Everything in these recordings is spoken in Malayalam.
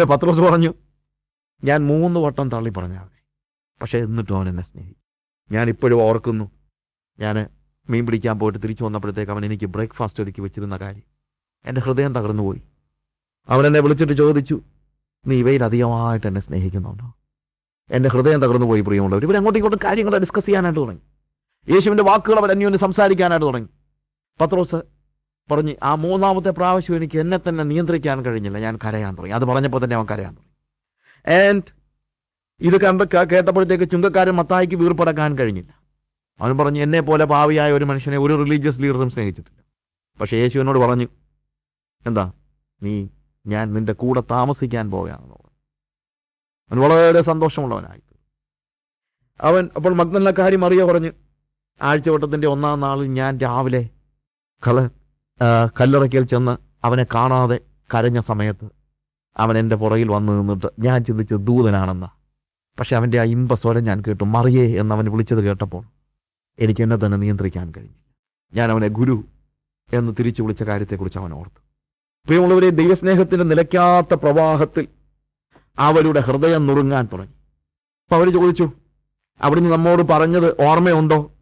പിന്നെ പത്രോസ് പറഞ്ഞു ഞാൻ മൂന്ന് വട്ടം തള്ളി പറഞ്ഞു പക്ഷേ എന്നിട്ടും അവൻ എന്നെ സ്നേഹിച്ചു. ഞാൻ ഇപ്പോഴും ഓർക്കുന്നു ഞാൻ മീൻ പിടിക്കാൻ പോയിട്ട് തിരിച്ചു വന്നപ്പോഴത്തേക്ക് അവൻ എനിക്ക് ബ്രേക്ക്ഫാസ്റ്റ് ഒരുക്കി വെച്ചിരുന്ന കാര്യം. എന്റെ ഹൃദയം തകർന്നു പോയി അവൻ എന്നെ വിളിച്ചിട്ട് ചോദിച്ചു നീ ഇവയിൽ അധികമായിട്ട് എന്നെ സ്നേഹിക്കുന്നുണ്ടോ? എന്റെ ഹൃദയം തകർന്നു പോയി പ്രിയമുള്ളവർ. ഇവർ അങ്ങോട്ടും ഇങ്ങോട്ടും കാര്യങ്ങൾ ഡിസ്കസ് ചെയ്യാനായിട്ട് തുടങ്ങി. യേശുവിന്റെ വാക്കുകൾ അവർ അന്യോന്യം സംസാരിക്കാനായിട്ട് തുടങ്ങി. പത്രോസ് പറഞ്ഞ് ആ മൂന്നാമത്തെ പ്രാവശ്യം എനിക്ക് എന്നെ തന്നെ നിയന്ത്രിക്കാൻ കഴിഞ്ഞില്ല. ഞാൻ കരയാൻ തുടങ്ങി. അത് പറഞ്ഞപ്പോൾ തന്നെ അവൻ കരയാൻ തുടങ്ങി. ആൻഡ് ഇത് കണ്ട കേട്ടപ്പോഴത്തേക്ക് ചുങ്കക്കാരൻ മത്തായിക്ക് വീർപ്പടക്കാൻ കഴിഞ്ഞില്ല. അവൻ പറഞ്ഞു എന്നെ പോലെ ഭാവിയായ ഒരു മനുഷ്യനെ ഒരു റിലീജിയസ് ലീഡറും സ്നേഹിച്ചിട്ടില്ല. പക്ഷേ യേശുവിനോട് പറഞ്ഞു എന്താ നീ ഞാൻ നിന്റെ കൂടെ താമസിക്കാൻ പോവുകയാണെന്ന് പറഞ്ഞു. അവൻ വളരെ സന്തോഷമുള്ളവനായി. അവൻ അപ്പോൾ മഗ്നല്ല കാര്യം അറിയ പറഞ്ഞ് ആഴ്ചവട്ടത്തിന്റെ ഒന്നാം നാളിൽ ഞാൻ രാവിലെ ആ, കല്ലറയ്ക്കൽ ചെന്ന് അവനെ കാണാതെ കരഞ്ഞ സമയത്ത് അവൻ എന്റെ പുറകിൽ വന്നു നിന്നിട്ട് ഞാൻ ചിന്തിച്ചത് ദൂതനാണെന്ന. പക്ഷെ അവന്റെ ആ ഇമ്പസ്വരം ഞാൻ കേട്ടു. മറിയേ എന്ന് അവൻ വിളിച്ചത് കേട്ടപ്പോൾ എനിക്ക് എന്നെ തന്നെ നിയന്ത്രിക്കാൻ കഴിഞ്ഞു. ഞാൻ അവനെ ഗുരു എന്ന് തിരിച്ചു വിളിച്ച കാര്യത്തെക്കുറിച്ച് അവൻ ഓർത്തു. പ്രിയമുള്ളവരെ ദൈവസ്നേഹത്തിന്റെ നിലയ്ക്കാത്ത പ്രവാഹത്തിൽ അവരുടെ ഹൃദയം നുറുങ്ങാൻ തുടങ്ങി. അപ്പോൾ അവർ ചോദിച്ചു അവിടുന്ന് നമ്മോട് പറഞ്ഞത് ഓർമ്മയുണ്ടോ?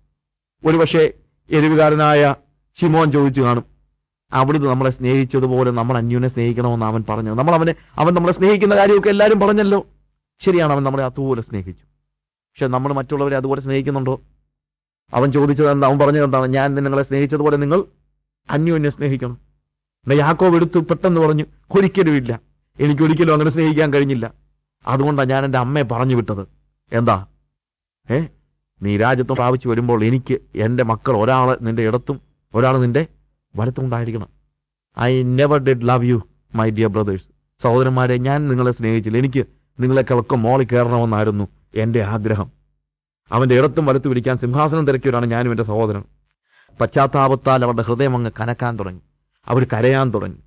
ഒരുപക്ഷെ എരിവുകാരനായ ശിമോൻ ചോദിച്ചു കാണും അവിടുന്ന് നമ്മളെ സ്നേഹിച്ചതുപോലെ നമ്മൾ അന്യൂനെ സ്നേഹിക്കണമെന്ന് അവൻ പറഞ്ഞു നമ്മൾ അവനെ അവൻ നമ്മളെ സ്നേഹിക്കുന്ന കാര്യമൊക്കെ എല്ലാവരും പറഞ്ഞല്ലോ. ശരിയാണ് അവൻ നമ്മളെ അതുപോലെ സ്നേഹിച്ചു. പക്ഷെ നമ്മൾ മറ്റുള്ളവരെ അതുപോലെ സ്നേഹിക്കുന്നുണ്ടോ? അവൻ ചോദിച്ചത് എന്താ? അവൻ പറഞ്ഞത് എന്താണ്? ഞാൻ നിങ്ങളെ സ്നേഹിച്ചതുപോലെ നിങ്ങൾ അന്യോന്യം സ്നേഹിക്കണം. എന്നാൽ യാക്കോവ് എടുത്തു പെട്ടെന്ന് പറഞ്ഞു ഒരിക്കലും ഇല്ല. എനിക്കൊരിക്കലും അങ്ങനെ സ്നേഹിക്കാൻ കഴിഞ്ഞില്ല. അതുകൊണ്ടാണ് ഞാൻ എന്റെ അമ്മയെ പറഞ്ഞു വിട്ടത്. എന്താ? ഏ? നീ രാജ്യത്വം പ്രാപിച്ചു വരുമ്പോൾ എനിക്ക് എന്റെ മക്കൾ ഒരാൾ നിന്റെ ഇടത്തും ഒരാൾ നിന്റെ വലത്തും ഉണ്ടായിരിക്കണം I never did love you my dear brothers സഹോദരന്മാരെ ഞാൻ നിങ്ങളെ സ്നേഹിച്ചില്ല. എനിക്ക് നിങ്ങളെ കിളക്ക മോളി കയറണമെന്നായിരുന്നു എന്റെ ആഗ്രഹം. അവന്റെ ഇടത്തും വലത്തു പിടിക്കാൻ സിംഹാസനം തിരക്കിയവരാണ് ഞാനും എന്റെ സഹോദരൻ. പശ്ചാത്താപത്താൽ അവരുടെ ഹൃദയം അങ്ങ് കനക്കാൻ തുടങ്ങി. അവർ കരയാൻ തുടങ്ങി.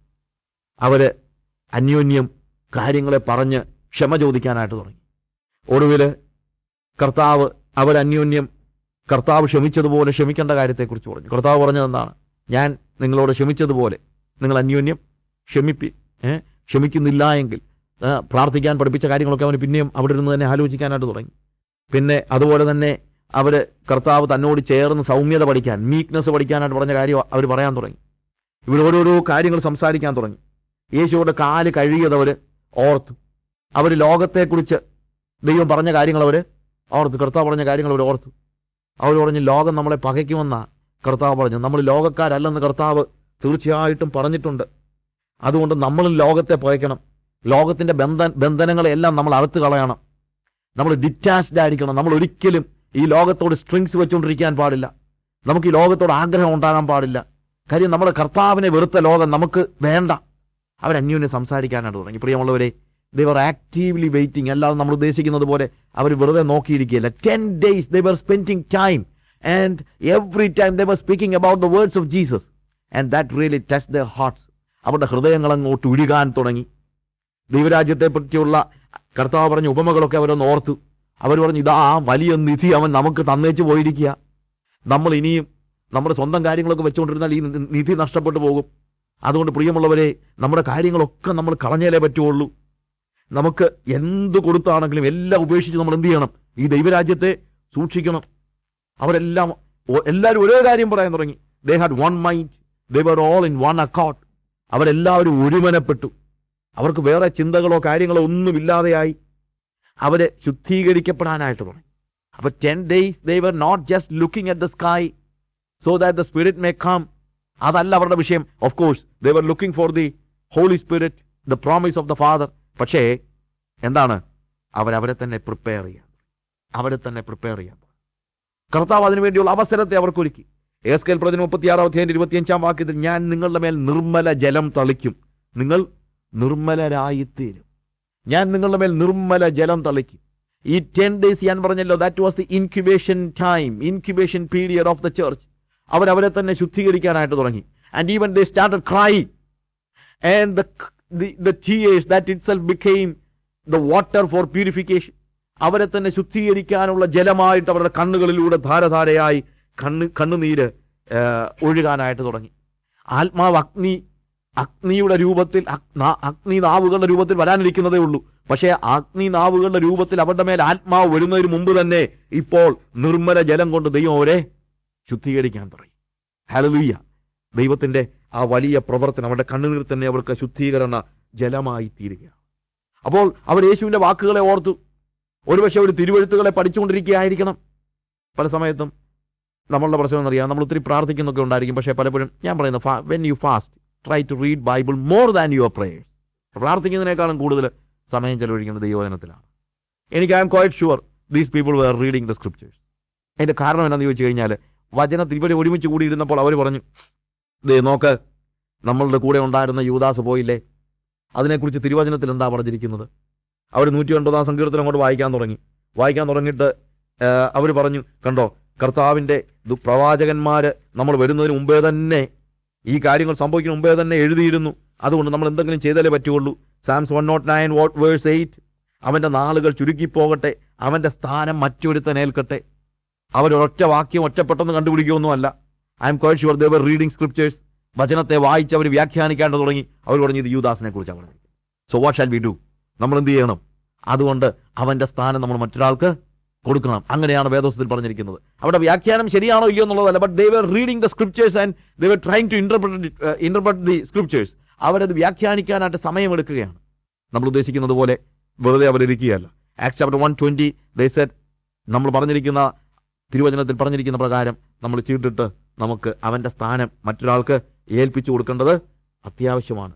അവർ അന്യോന്യം കാര്യങ്ങളെ പറഞ്ഞ് ക്ഷമ ചോദിക്കാനായിട്ട് തുടങ്ങി. ഒടുവിൽ കർത്താവ് അവരന്യോന്യം കർത്താവ് ക്ഷമിച്ചതുപോലെ ക്ഷമിക്കേണ്ട കാര്യത്തെക്കുറിച്ച് പറഞ്ഞു. കർത്താവ് പറഞ്ഞത് എന്താണ് ഞാൻ നിങ്ങളോട് ക്ഷമിച്ചതുപോലെ നിങ്ങൾ അന്യോന്യം ക്ഷമിപ്പി ക്ഷമിക്കുന്നില്ല എങ്കിൽ പ്രാർത്ഥിക്കാൻ പഠിപ്പിച്ച കാര്യങ്ങളൊക്കെ അവന് പിന്നെയും അവിടെ ഇരുന്ന് തന്നെ ആലോചിക്കാനായിട്ട് തുടങ്ങി. പിന്നെ അതുപോലെ തന്നെ അവർ കർത്താവ് തന്നോട് ചേർന്ന് സൗമ്യത പഠിക്കാൻ മീക്ക്നെസ് പഠിക്കാനായിട്ട് പറഞ്ഞ കാര്യം അവർ പറയാൻ തുടങ്ങി. ഇവർ ഓരോരോ കാര്യങ്ങൾ സംസാരിക്കാൻ തുടങ്ങി. യേശുവിടെ കാൽ കഴുകിയതവർ ഓർത്തു. അവർ ലോകത്തെക്കുറിച്ച് ദൈവം പറഞ്ഞ കാര്യങ്ങൾ അവർ ഓർത്തു കർത്താവ് പറഞ്ഞ കാര്യങ്ങൾ അവർ ഓർത്തു. അവർ പറഞ്ഞു ലോകം നമ്മളെ പകയ്ക്കുമെന്ന കർത്താവ് പറഞ്ഞു നമ്മൾ ലോകക്കാരല്ലെന്ന് കർത്താവ് തീർച്ചയായിട്ടും പറഞ്ഞിട്ടുണ്ട്. അതുകൊണ്ട് നമ്മൾ ലോകത്തെ പകയ്ക്കണം. ലോകത്തിന്റെ ബന്ധ ബന്ധനങ്ങളെല്ലാം നമ്മൾ അറുത്ത് കളയണം. നമ്മൾ ഡിറ്റാച്ച്ഡ് ആയിരിക്കണം. നമ്മൾ ഒരിക്കലും ഈ ലോകത്തോട് സ്ട്രിങ്സ് വെച്ചുകൊണ്ടിരിക്കാൻ പാടില്ല. നമുക്ക് ഈ ലോകത്തോട് ആഗ്രഹം ഉണ്ടാകാൻ പാടില്ല. കാര്യം നമ്മുടെ കർത്താവിനെ വെറുത്ത ലോകം നമുക്ക് വേണ്ട. അവർ അന്യോന്യം സംസാരിക്കാനായിട്ട് തുടങ്ങി. പ്രിയമുള്ളവരെ ദൈവർ ആക്റ്റീവ്ലി വെയിറ്റിംഗ് അല്ലാതെ നമ്മൾ ഉദ്ദേശിക്കുന്നത് പോലെ അവർ വെറുതെ നോക്കിയിരിക്കുകയില്ല. Ten days they were spending time and every time they were speaking about the words of Jesus and that really touch the hearts അവരുടെ ഹൃദയങ്ങൾ അങ്ങോട്ട് ഉരുകാൻ തുടങ്ങി. ദൈവരാജ്യത്തെ പറ്റിയുള്ള കർത്താവ് പറഞ്ഞ ഉപമകളൊക്കെ അവരൊന്ന് ഓർത്തു. അവർ പറഞ്ഞു ഇതാ ആ വലിയ നിധി അവൻ നമുക്ക് തന്നേച്ച് പോയിരിക്കുക. നമ്മൾ ഇനിയും നമ്മുടെ സ്വന്തം കാര്യങ്ങളൊക്കെ വെച്ചുകൊണ്ടിരുന്നാൽ ഈ നിധി നഷ്ടപ്പെട്ടു പോകും. അതുകൊണ്ട് പ്രിയമുള്ളവരെ നമ്മുടെ കാര്യങ്ങളൊക്കെ നമ്മൾ കളഞ്ഞേലേ പറ്റുള്ളൂ നമുക്ക് എന്ത് കൊടുത്താണെങ്കിലും എല്ലാം ഉപേക്ഷിച്ച് നമ്മൾ എന്ത് ചെയ്യണം? ഈ ദൈവരാജ്യത്തെ സൂക്ഷിക്കണം. അവരെല്ലാം എല്ലാവരും ഒരേ കാര്യം പറയാൻ തുടങ്ങി. They had one mind they were all in one account അവരെല്ലാവരും ഒരുമനപ്പെട്ടു. അവർക്ക് വേറെ ചിന്തകളോ കാര്യങ്ങളോ ഒന്നുമില്ലാതെയായി. അവരെ ശുദ്ധീകരിക്കപ്പെടാനായിട്ട് തുടങ്ങി. അപ്പോൾ ten days they were not just looking at the sky so that the spirit may come അതല്ല അവരുടെ വിഷയം. Of course they were looking for the Holy Spirit the promise of the Father പക്ഷേ എന്താണ്? അവരവരെ തന്നെ പ്രിപ്പയർ ചെയ്യാൻ അവരെ തന്നെ പ്രിപ്പയർ ചെയ്യാൻ കർത്താവ് അതിനുവേണ്ടിയുള്ള അവസരത്തെ അവർക്കൊരുക്കി. എസ് കെൽ പ്രതിന് മുപ്പത്തിയാറാം അധ്യായം ഇരുപത്തിയഞ്ചാം വാക്യത്തിൽ ഞാൻ നിങ്ങളുടെ മേൽ നിർമ്മല ജലം തളിക്കും. നിങ്ങൾ നിർമ്മലരായിത്തീരും. ഞാൻ നിങ്ങളുടെ മേൽ നിർമ്മല ജലം തളിക്കും. ഈ ടെൻ ഡേയ്സ് ഞാൻ പറഞ്ഞല്ലോ that was the incubation time incubation period of the church അവരവരെ തന്നെ ശുദ്ധീകരിക്കാനായിട്ട് തുടങ്ങി. And even they started cry and the the tears that itself became the water for purification അവരെ തന്നെ ശുദ്ധീകരിക്കാനുള്ള ജലമായിട്ട് അവരുടെ കണ്ണുകളിലൂടെ ധാരധാരയായി കണ്ണ് കണ്ണുനീര് ഒഴുകാനായിട്ട് തുടങ്ങി. ആത്മാവ് അഗ്നി അഗ്നിയുടെ രൂപത്തിൽ അഗ്- അഗ്നി നാവുകളുടെ രൂപത്തിൽ വരാനിരിക്കുന്നതേ ഉള്ളൂ. പക്ഷേ അഗ്നി നാവുകളുടെ രൂപത്തിൽ അവരുടെ മേൽ ആത്മാവ് വരുന്നതിന് മുമ്പ് തന്നെ ഇപ്പോൾ നിർമ്മല ജലം കൊണ്ട് ദൈവം അവരെ ശുദ്ധീകരിക്കാൻ പറയും ഹലലുയ്യ ദൈവത്തിന്റെ ആ വലിയ പ്രവർത്തനം അവരുടെ കണ്ണുനീർ തന്നെ അവർക്ക് ശുദ്ധീകരണ ജലമായി തീരുകയാണ് അപ്പോൾ അവർ യേശുവിന്റെ വാക്കുകളെ ഓർത്തു. ഒരുപക്ഷെ ഒരു തിരുവഴുത്തുകളെ പഠിച്ചുകൊണ്ടിരിക്കുകയായിരിക്കണം. പല സമയത്തും നമ്മളുടെ പ്രശ്നം എന്നറിയാം. നമ്മൾ ഒത്തിരി പ്രാർത്ഥിക്കുന്നൊക്കെ ഉണ്ടായിരിക്കും. പക്ഷേ പലപ്പോഴും ഞാൻ പറയുന്നത് when you fast try to read Bible more than your prayers പ്രാർത്ഥിക്കുന്നതിനേക്കാളും കൂടുതൽ സമയം ചെലവഴിക്കുന്നത് ദൈവജനത്തിലാണ് എനിക്ക് I'm quite sure these people were reading the scriptures അതിന്റെ കാരണം എന്താണെന്ന് ചോദിച്ചു കഴിഞ്ഞാൽ വചനത്തിൽ ഇവർ ഒരുമിച്ച് കൂടിയിരുന്നപ്പോൾ അവർ പറഞ്ഞു ദേ നോക്ക് നമ്മളുടെ കൂടെ ഉണ്ടായിരുന്ന യൂദാസ് പോയില്ലേ? അതിനെക്കുറിച്ച് തിരുവചനത്തിൽ എന്താ പറഞ്ഞിരിക്കുന്നത്? അവർ നൂറ്റി ഒൻപതാം സങ്കീർത്തനം അങ്ങോട്ട് വായിക്കാൻ തുടങ്ങി. വായിക്കാൻ തുടങ്ങിയിട്ട് അവർ പറഞ്ഞു കണ്ടോ കർത്താവിന്റെ പ്രവാചകന്മാർ നമ്മൾ വരുന്നതിന് മുമ്പേ തന്നെ ഈ കാര്യങ്ങൾ സംഭവിക്കുന്ന മുമ്പേ തന്നെ എഴുതിയിരുന്നു. അതുകൊണ്ട് നമ്മൾ എന്തെങ്കിലും ചെയ്താലേ പറ്റുള്ളൂ Psalms one nought nine what verse eight അവന്റെ നാളുകൾ ചുരുക്കിപ്പോകട്ടെ അവന്റെ സ്ഥാനം മറ്റൊരുത്തനേൽക്കട്ടെ അവരൊരൊറ്റ വാക്യം ഒറ്റപ്പെട്ടെന്ന് കണ്ടുപിടിക്കുകയൊന്നുമല്ല. I'm quite sure they were reading scriptures വചനത്തെ വായിച്ച് അവർ വ്യാഖ്യാനിക്കാണ്ട് തുടങ്ങി. അവർ പറഞ്ഞു ഇത് യൂദാസിനെ കുറിച്ചാണ് so what shall we do നമ്മൾ എന്ത് ചെയ്യണം അതുകൊണ്ട് അവന്റെ സ്ഥാനം നമ്മൾ മറ്റൊരാൾക്ക് കൊടുക്കണം. അങ്ങനെയാണ് വേദോസത്തിൽ പറഞ്ഞിരിക്കുന്നത്. അവിടെ വ്യാഖ്യാനം ശരിയാണോ ഇല്ലയോ എന്നുള്ളതല്ല but they were reading the scriptures and they were trying to interpret interpret the scriptures അവരത് വ്യാഖ്യാനിക്കാനായിട്ട് സമയമെടുക്കുകയാണ്. നമ്മൾ ഉദ്ദേശിക്കുന്നത് പോലെ വെറുതെ അവരിരിക്കുകയല്ല. Acts chapter one twenty they said നമ്മൾ പറഞ്ഞിരിക്കുന്ന തിരുവചനത്തിൽ പറഞ്ഞിരിക്കുന്ന പ്രകാരം നമ്മൾ ചീട്ടിട്ട് നമുക്ക് അവന്റെ സ്ഥാനം മറ്റൊരാൾക്ക് ഏൽപ്പിച്ചു കൊടുക്കേണ്ടത് അത്യാവശ്യമാണ്.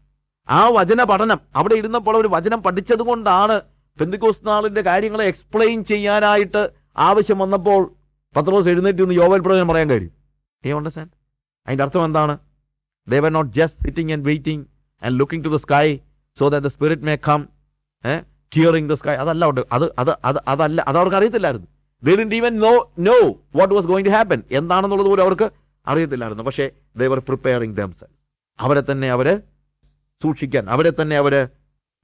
ആ വചന പഠനം അവിടെ ഇരുന്നപ്പോൾ അവർ വചനം പഠിച്ചത് കൊണ്ടാണ് പെന്തുക്കോസ് നാളിന്റെ കാര്യങ്ങളെ എക്സ്പ്ലെയിൻ ചെയ്യാനായിട്ട് ആവശ്യം വന്നപ്പോൾ പത്രോസ് എഴുന്നേറ്റ് നിന്ന് യോവൽ പ്രവചനം പറയാൻ കഴിയും ഏ അണ്ടർസ്റ്റാൻഡ് അതിന്റെ അർത്ഥം എന്താണ്? They were not just sitting and waiting and looking to the sky so that the spirit may come tearing the sky അതല്ല ഉണ്ട് അത് അത് അത് അതല്ല അത് അവർക്ക് അറിയത്തില്ലായിരുന്നു. They didn't even know know what was going to happen എന്താണെന്നുള്ളത് പോലും അവർക്ക് അറിയത്തില്ലായിരുന്നു. പക്ഷേ ദേ വർ പ്രിപ്പയറിംഗ് ദംസെൽ അവരെ തന്നെ അവർ സൂക്ഷിക്കാൻ അവരെ തന്നെ അവർ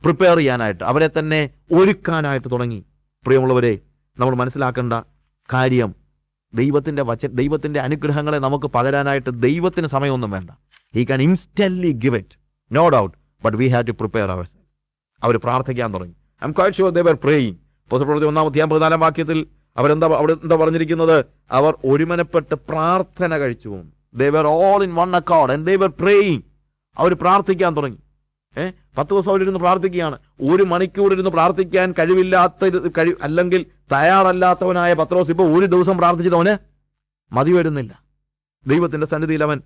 പ്രിപ്പയർ ചെയ്യാനായിട്ട് അവരെ തന്നെ ഒരുക്കാനായിട്ട് തുടങ്ങി. പ്രിയമുള്ളവരെ നമ്മൾ മനസ്സിലാക്കേണ്ട കാര്യം ദൈവത്തിന്റെ വച ദൈവത്തിന്റെ അനുഗ്രഹങ്ങളെ നമുക്ക് പകരാനായിട്ട് ദൈവത്തിന് സമയമൊന്നും വേണ്ട. He can instantly give it no doubt but we have to prepare അവർ അവർ പ്രാർത്ഥിക്കാൻ തുടങ്ങി. I'm quite sure they were praying പൊസപ്രവൃത്തി ഒന്നാം അധ്യായം പതിനാലാം വാക്യത്തിൽ അവരെന്താ അവിടെ എന്താ പറഞ്ഞിരിക്കുന്നത്? അവർ ഒരുമനപ്പെട്ട് പ്രാർത്ഥന കഴിച്ചു. They were all in one account and they praying അവർ പ്രാർത്ഥിക്കാൻ തുടങ്ങി. ഏ? പത്ത് ദിവസം അവരിരുന്ന് പ്രാർത്ഥിക്കുകയാണ്. ഒരു മണിക്കൂർ ഇരുന്ന് പ്രാർത്ഥിക്കാൻ കഴിവില്ലാത്ത കഴിവ് കഴി അല്ലെങ്കിൽ തയ്യാറല്ലാത്തവനായ പത്രോസ് ഇപ്പോൾ ഒരു ദിവസം പ്രാർത്ഥിച്ചതവന് മതി വരുന്നില്ല. ദൈവത്തിന്റെ സന്നിധിയിൽ അവൻ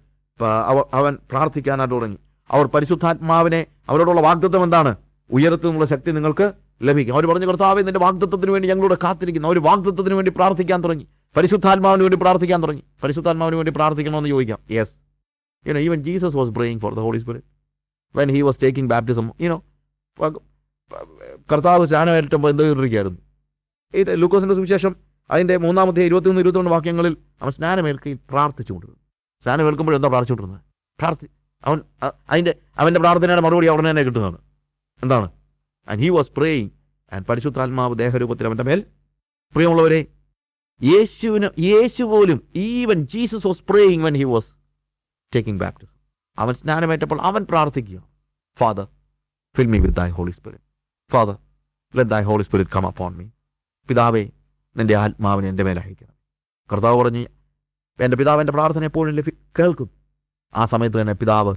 അവൻ പ്രാർത്ഥിക്കാനായിട്ട് തുടങ്ങി. അവർ പരിശുദ്ധാത്മാവിനെ അവരോടുള്ള വാഗ്ദത്വം എന്താണ്? ഉയരത്തുനിന്നുള്ള ശക്തി നിങ്ങൾക്ക് ലഭിക്കും. അവർ പറഞ്ഞു കർത്താവെ നിന്റെ വാഗ്ദത്വത്തിന് വേണ്ടി ഞങ്ങളോട് കാത്തിരിക്കുന്നു. അവർ വാഗ്ദത്വത്തിന് വേണ്ടി പ്രാർത്ഥിക്കാൻ തുടങ്ങി. പരിശുദ്ധാത്മാവിന് വേണ്ടി പ്രാർത്ഥിക്കാൻ തുടങ്ങി. പരിശുദ്ധാത്മാവിന് വേണ്ടി പ്രാർത്ഥിക്കണമെന്ന് ചോദിക്കാം. Yes you know, even Jesus was praying for the Holy Spirit. When he was taking baptism. You know, കർത്താവ് സ്നാനമേറ്റപ്പോൾ എന്തോ ഇരിക്കുകയായിരുന്നു ഈ ലൂക്കോസിന്റെ സുവിശേഷം അതിന്റെ മൂന്നാമത്തെ ഇരുപത്തിയൊന്ന് ഇരുപത്തിരണ്ട് വാക്യങ്ങളിൽ അവൻ സ്നാനമേൽക്കുകയും പ്രാർത്ഥിച്ചുകൊണ്ടിരുന്നു. സ്നാനമേൽക്കുമ്പോൾ എന്താ പ്രാർത്ഥിച്ചുകൊണ്ടിരുന്നത്? പ്രാർത്ഥി അവൻ അതിന്റെ അവന്റെ പ്രാർത്ഥനയുടെ മറുപടി ഉടനെ തന്നെ കിട്ടുന്നതാണ്. എന്താണ്? And he was praying and പരിശുദ്ധാത്മാവ് ദേഹരൂപത്തിൽ അവന്റെ മേൽ. പ്രിയമുള്ളവരെ യേശുവിന് യേശു പോലും even Jesus was praying when he was taking baptism അവൻ സ്നാനമേറ്റപ്പോൾ അവൻ പ്രാർത്ഥിക്കുക. Father fill me with thy Holy Spirit Father let thy Holy Spirit come upon me പിതാവേ നിന്റെ ആത്മാവിനെ എന്റെ മേലെ അയക്കണം കർത്താവ് പറഞ്ഞ് എന്റെ പിതാവ് എന്റെ പ്രാർത്ഥന എപ്പോഴും ലഭി കേൾക്കും. ആ സമയത്ത് തന്നെ പിതാവ്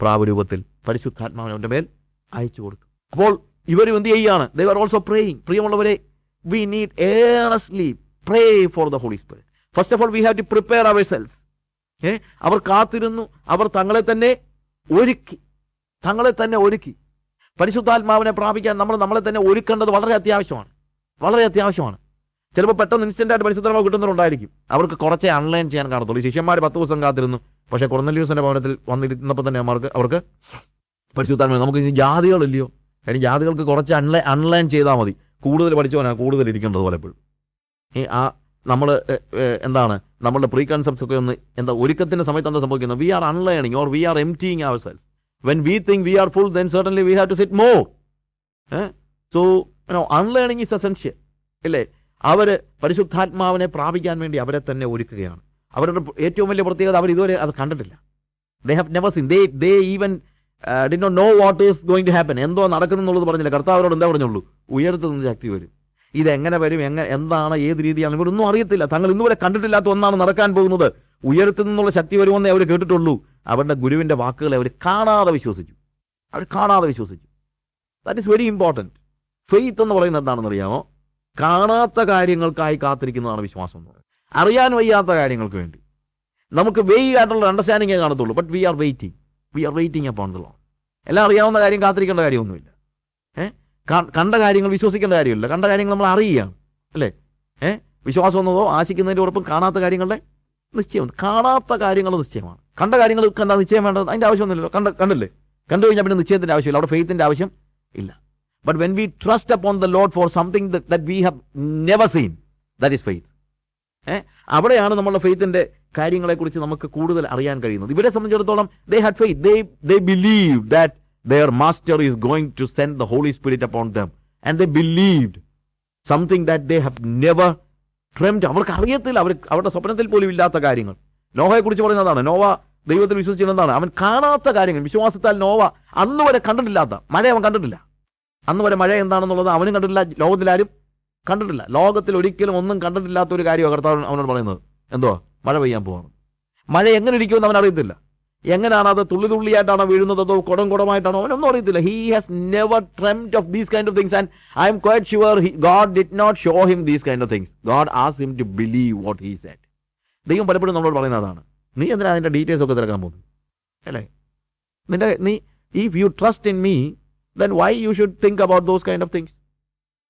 പ്രാവരൂപത്തിൽ പരിശുദ്ധാത്മാവിനെ അവന്റെ മേൽ അയച്ചു കൊടുത്തു. അപ്പോൾ ഇവരും എന്ത് ചെയ്യുകയാണ് ദേ ഓൾസോ പ്രേയിങ് പ്രിയമുള്ളവരെ we need earnestly pray for the Holy Spirit first of all we have to prepare ourselves ഏ? അവർ കാത്തിരുന്നു. അവർ തങ്ങളെ തന്നെ ഒരുക്കി. തങ്ങളെ തന്നെ ഒരുക്കി. പരിശുദ്ധാത്മാവിനെ പ്രാപിക്കാൻ നമ്മൾ നമ്മളെ തന്നെ ഒരുക്കേണ്ടത് വളരെ അത്യാവശ്യമാണ്. വളരെ അത്യാവശ്യമാണ്. ചിലപ്പോൾ പെട്ടെന്ന് ഇൻസ്റ്റന്റായിട്ട് പരിശുദ്ധാത്മാവ് കിട്ടുന്നവരുണ്ടായിരിക്കും. അവർക്ക് കുറച്ചേ അൺലൈൻ ചെയ്യാൻ കാണത്തുള്ളൂ. ശിഷ്യന്മാർ പത്ത് ദിവസം കാത്തിരുന്നു. പക്ഷേ കൊറന്നല്യൂസിന്റെ ഭവനത്തിൽ വന്നിരുന്നപ്പോൾ തന്നെ അവർക്ക് അവർക്ക് പരിശുദ്ധാത്മാവ് നമുക്ക് ഇനി ജാതികളില്ലയോ? കാര്യം ജാതികൾക്ക് കുറച്ച് അൺലൈൻ അൺലൈൻ ചെയ്താൽ മതി. കൂടുതൽ പഠിച്ചവനാണ് കൂടുതൽ ഇരിക്കേണ്ടത് പലപ്പോഴും ഈ ആ നമ്മൾ എന്താണ് നമ്മളുടെ പ്രീ കൺസെപ്റ്റ്സ് ഒക്കെ ഒന്ന് എന്താ ഒരുക്കത്തിന്റെ സമയത്ത് എന്താ സംഭവിക്കുന്നത്? We are unlearning or we are emptying ourselves when we think we are full then certainly we have to sit more so no unlearning is essential ഇല്ലേ അവർ പരിശുദ്ധാത്മാവിനെ പ്രാപിക്കാൻ വേണ്ടി അവരെ തന്നെ ഒരുക്കുകയാണ്. അവരുടെ ഏറ്റവും വലിയ പ്രത്യേകത അവർ ഇതുവരെ അത് കണ്ടിട്ടില്ല. They have never seen they they even did not know what is going to happen എന്തോ നടക്കുന്നുള്ളത് പറഞ്ഞില്ല. കർത്താവരോട് എന്താ പറഞ്ഞുള്ളൂ? ഉയരത്തു നിന്ന് ശക്തി വരും. ഇതെങ്ങനെ വരും? എങ്ങനെ എന്താണ്? ഏത് രീതിയാണ്? ഇവരൊന്നും അറിയത്തില്ല. തങ്ങൾ ഇന്നുവരെ കണ്ടിട്ടില്ലാത്ത ഒന്നാണ് നടക്കാൻ പോകുന്നത്. ഉയരത്തിൽ നിന്നുള്ള ശക്തി വരുമെന്നേ അവർ കേട്ടിട്ടുള്ളൂ. അവരുടെ ഗുരുവിന്റെ വാക്കുകളെ അവർ കാണാതെ വിശ്വസിച്ചു. അവർ കാണാതെ വിശ്വസിച്ചു. That is very important faith എന്ന് പറയുന്നത് എന്താണെന്ന് അറിയാമോ കാണാത്ത കാര്യങ്ങൾക്കായി കാത്തിരിക്കുന്നതാണ് വിശ്വാസം എന്ന് പറയുന്നത്. അറിയാൻ വയ്യാത്ത കാര്യങ്ങൾക്ക് വേണ്ടി. നമുക്ക് വെയ് ആയിട്ടുള്ള അണ്ടർസ്റ്റാൻഡിങ്ങേ കാണത്തുള്ളൂ. But we are waiting we are waiting അപ്പോൾ ലോൺ എല്ലാം അറിയാവുന്ന കാര്യം കാത്തിരിക്കേണ്ട കാര്യമൊന്നുമില്ല. ഏ? ക- കണ്ട കാര്യങ്ങൾ വിശ്വസിക്കേണ്ട കാര്യമില്ല. കണ്ട കാര്യങ്ങൾ നമ്മൾ അറിയുകയാണ്. അല്ലേ? ഏ? വിശ്വാസം എന്നതോ ആശിക്കുന്നതിന്റെ ഉറപ്പും കാണാത്ത കാര്യങ്ങളുടെ നിശ്ചയം കാണാത്ത കാര്യങ്ങൾ നിശ്ചയമാണ്. കണ്ട കാര്യങ്ങൾ എന്താ നിശ്ചയം വേണ്ടത്? അതിന്റെ ആവശ്യമൊന്നുമില്ലല്ലോ. കണ്ട കണ്ടില്ലേ? കണ്ടു കഴിഞ്ഞാൽ പിന്നെ നിശ്ചയത്തിന്റെ ആവശ്യമില്ല. അവിടെ ഫെയ്ത്തിന്റെ ആവശ്യം ഇല്ല. But when we trust upon the Lord for something that we have never seen that is faith ഏ? അവിടെയാണ് നമ്മളുടെ ഫെയ്ത്തിന്റെ കാര്യങ്ങളെക്കുറിച്ച് നമുക്ക് കൂടുതൽ അറിയാൻ കഴിയുന്നത്. ഇവരെ സംബന്ധിച്ചിടത്തോളം they had faith they they believe that their master is going to send the Holy Spirit upon them and the believed something that they have never dreamed അവർക്ക് അറിയത്തില്ല. അവർ അവരുടെ സ്വപ്നത്തിൽ പോലും ഇല്ലാത്ത കാര്യങ്ങൾ. നോവയെക്കുറിച്ച് പറയുന്നതാണ്. നോവ ദൈവത്തിൽ വിശ്വസിച്ചിരുന്നതാണ് അവൻ കാണാത്ത കാര്യങ്ങൾ. വിശ്വാസത്താൽ നോവ അന്ന് വരെ കണ്ടിട്ടില്ലാത്ത. മഴ അവൻ കണ്ടിട്ടില്ല. അന്ന് വരെ മഴ എന്താണെന്നുള്ളത് അവനും കണ്ടിട്ടില്ല. ലോകത്തിലാരും കണ്ടിട്ടില്ല. ലോകത്തിൽ ഒരിക്കലും ഒന്നും കണ്ടിട്ടില്ലാത്ത ഒരു കാര്യമാണ് കർത്താവ് അവനോട് പറയുന്നത്. എന്തോ മഴ പെയ്യാൻ പോവാണ്. മഴ എങ്ങനെ ഇരിക്കുമെന്ന് അവൻ അറിയത്തില്ല. എങ്ങനെയാണ് അത് തുള്ളി തുള്ളിയായിട്ടാണോ വീഴുന്നത് അതോ കുടം കുടമായിട്ടാണോ? അവനൊന്നും അറിയത്തില്ല. He has never dreamed of these kind of things and I'm quite sure God did not show him these kind of things God as him to believe what he said ദൈവം പലപ്പോഴും നമ്മളോട് പറയുന്നതാണ് നീ എന്തിനാ അതിന്റെ ഡീറ്റെയിൽസ് ഒക്കെ തിരക്കാൻ പോകുന്നത്? അല്ലേ? നിന്റെ നീ if you trust in me then why you should think about those kind of things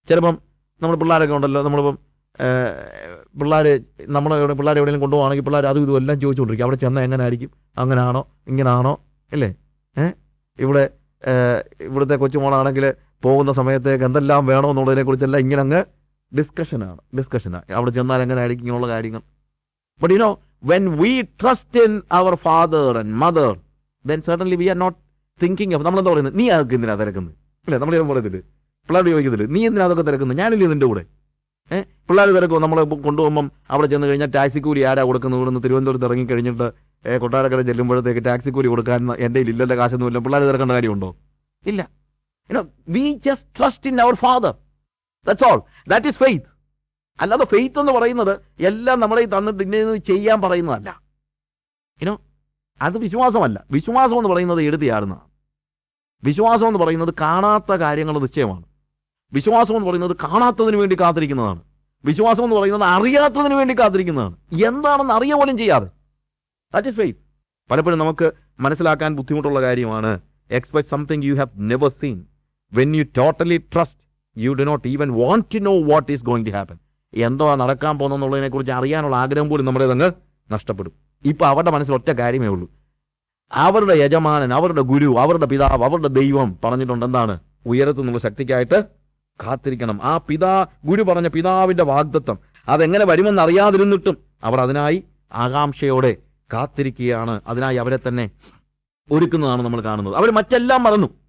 ചിലപ്പം നമ്മൾ പിള്ളേരൊക്കെ ഉണ്ടല്ലോ നമ്മളിപ്പം പിള്ളേർ നമ്മൾ പിള്ളേർ എവിടെയെങ്കിലും കൊണ്ടുപോകണമെങ്കിൽ പിള്ളേർ അതും ഇതും എല്ലാം ചോദിച്ചുകൊണ്ടിരിക്കും. അവിടെ ചെന്നാൽ എങ്ങനെ ആയിരിക്കും? അങ്ങനെയാണോ ഇങ്ങനാണോ? അല്ലേ ഏ? ഇവിടെ ഇവിടുത്തെ കൊച്ചുമോളാണെങ്കിൽ പോകുന്ന സമയത്തേക്ക് എന്തെല്ലാം വേണോ എന്നുള്ളതിനെ കുറിച്ചെല്ലാം ഇങ്ങനെ അങ്ങ് ഡിസ്കഷനാണ് ഡിസ്കഷനാണ് അവിടെ ചെന്നാൽ എങ്ങനെ ആയിരിക്കും ഇങ്ങനെയുള്ള കാര്യങ്ങൾ. But you know when we trust in our father and mother then certainly we are not thinking of നമ്മളെന്താ പറയുന്നത്? നീ അതൊക്കെ എന്തിനാ തിരക്കുന്നത്? അല്ലേ? നമ്മൾ പറയത്തില്ല? പിള്ളേർ ചോദിക്കത്തില്ല? നീ എന്തിനാ അതൊക്കെ തിരക്കുന്നത്? ഞാനില്ല നിന്റെ കൂടെ? ഏഹ് പിള്ളേർ തിരക്കും? നമ്മൾ കൊണ്ടുപോകുമ്പം അവിടെ ചെന്ന് കഴിഞ്ഞാൽ ടാക്സി കൂലി ആരാ കൊടുക്കുന്നത്? ഇവിടെ നിന്ന് തിരുവനന്തപുരത്ത് ഇറങ്ങി കഴിഞ്ഞിട്ട് കൊട്ടാരക്കര ചെല്ലുമ്പോഴത്തേക്ക് ടാക്സി കൂലി കൊടുക്കാൻ എന്റെ ഇല്ലല്ല കാശൊന്നുമില്ല. പിള്ളേർ തിരക്കേണ്ട കാര്യമുണ്ടോ? ഇല്ല. We just trust in our father that's all that is faith അല്ലാതെ ഫെയ്ത്ത് എന്ന് പറയുന്നത് എല്ലാം നമ്മളെ തന്നിട്ട് ഇന്നത് ചെയ്യാൻ പറയുന്നതല്ല. യുനോ അത് വിശ്വാസമല്ല. വിശ്വാസം എന്ന് പറയുന്നത് എഴുതിയാടുന്നതാണ് വിശ്വാസം എന്ന് പറയുന്നത് കാണാത്ത കാര്യങ്ങൾ നിശ്ചയമാണ്. വിശ്വാസം എന്ന് പറയുന്നത് കാണാത്തതിന് വേണ്ടി കാത്തിരിക്കുന്നതാണ്. വിശ്വാസം എന്ന് പറയുന്നത് അറിയാത്തതിന് വേണ്ടി കാത്തിരിക്കുന്നതാണ്. എന്താണെന്ന് അറിയ പോലും ചെയ്യാതെ. ദാറ്റ് ഇസ് ഫെയ്ത്ത് പലപ്പോഴും നമുക്ക് മനസ്സിലാക്കാൻ ബുദ്ധിമുട്ടുള്ള കാര്യമാണ് expect something you have never seen when you totally trust you do not even want to know what is going to happen എന്തോ നടക്കാൻ പോകുന്നതിനെ കുറിച്ച് അറിയാനുള്ള ആഗ്രഹം പോലും നമ്മുടെ തന്നെ നഷ്ടപ്പെടും. ഇപ്പൊ അവരുടെ മനസ്സിൽ ഒറ്റ കാര്യമേ ഉള്ളൂ. അവരുടെ യജമാനൻ അവരുടെ ഗുരു അവരുടെ പിതാവ് അവരുടെ ദൈവം പറഞ്ഞിട്ടുണ്ട് എന്താണ്? ഉയരത്തുനിന്നുള്ള ശക്തിക്കായിട്ട് കാത്തിരിക്കണം. ആ പിതാ ഗുരു പറഞ്ഞ പിതാവിന്റെ വാഗ്ദത്വം അതെങ്ങനെ വരുമെന്ന് അറിയാതിരുന്നിട്ടും അവർ അതിനായി ആകാംക്ഷയോടെ കാത്തിരിക്കുകയാണ്. അതിനായി അവരെ തന്നെ ഒരുക്കുന്നതാണ് നമ്മൾ കാണുന്നത്. അവർ മറ്റെല്ലാം മറന്നു.